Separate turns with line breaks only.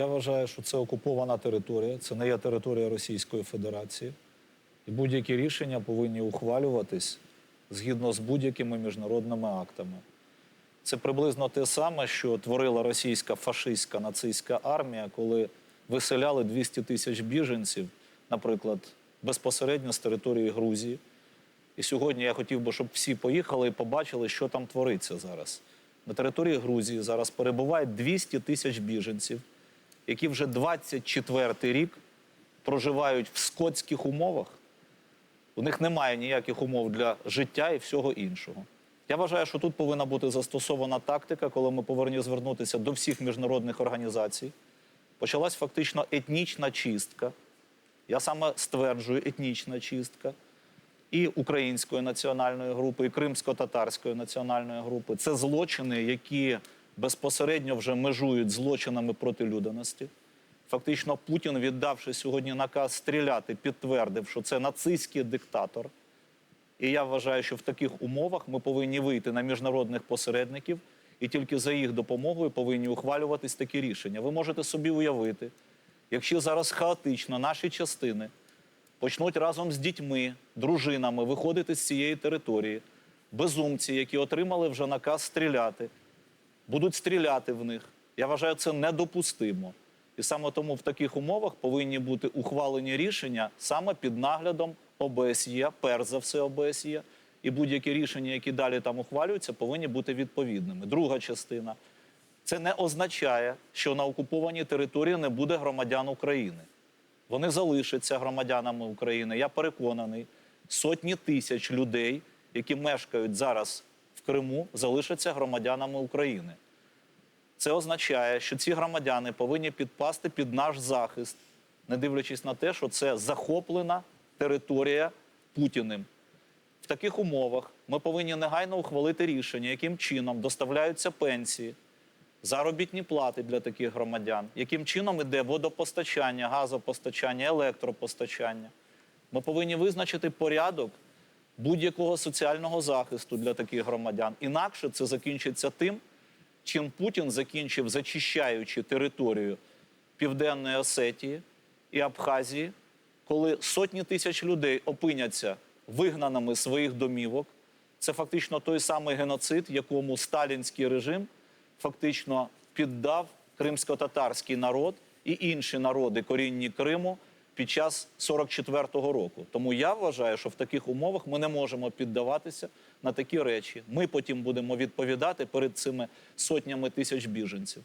Я вважаю, що це окупована територія, це не є територія Російської Федерації. І будь-які рішення повинні ухвалюватись згідно з будь-якими міжнародними актами. Це приблизно те саме, що творила російська фашистська нацистська армія, коли виселяли 200 тисяч біженців, наприклад, безпосередньо з території Грузії. І сьогодні я хотів би, щоб всі поїхали і побачили, що там твориться зараз. На території Грузії зараз перебуває 200 тисяч біженців, які вже 24 рік проживають в скотських умовах. У них немає ніяких умов для життя і всього іншого. Я вважаю, що тут повинна бути застосована тактика, коли ми повинні звернутися до всіх міжнародних організацій. Почалась фактично етнічна чистка. Я саме стверджую етнічна чистка і української національної групи, і кримсько-татарської національної групи. Це злочини, які безпосередньо вже межують злочинами проти людяності. Фактично, Путін, віддавши сьогодні наказ стріляти, підтвердив, що це нацистський диктатор. І я вважаю, що в таких умовах ми повинні вийти на міжнародних посередників, і тільки за їх допомогою повинні ухвалюватись такі рішення. Ви можете собі уявити, якщо зараз хаотично наші частини почнуть разом з дітьми, дружинами виходити з цієї території, безумці, які отримали вже наказ стріляти, будуть стріляти в них. Я вважаю, це недопустимо. І саме тому в таких умовах повинні бути ухвалені рішення саме під наглядом ОБСЄ, перш за все ОБСЄ, і будь-які рішення, які далі там ухвалюються, повинні бути відповідними. Друга частина це не означає, що на окупованій території не буде громадян України. Вони залишаться громадянами України. Я переконаний, сотні тисяч людей, які мешкають зараз Криму, залишаться громадянами України. Це означає, що ці громадяни повинні підпасти під наш захист, не дивлячись на те, що це захоплена територія Путіним. В таких умовах ми повинні негайно ухвалити рішення, яким чином доставляються пенсії, заробітні плати для таких громадян, яким чином іде водопостачання, газопостачання, електропостачання. Ми повинні визначити порядок будь-якого соціального захисту для таких громадян. Інакше це закінчиться тим, чим Путін закінчив, зачищаючи територію Південної Осетії і Абхазії, коли сотні тисяч людей опиняться вигнаними своїх домівок. Це фактично той самий геноцид, якому сталінський режим фактично піддав кримсько-татарський народ і інші народи корінні Криму під час 44-го року. Тому я вважаю, що в таких умовах ми не можемо піддаватися на такі речі. Ми потім будемо відповідати перед цими сотнями тисяч біженців.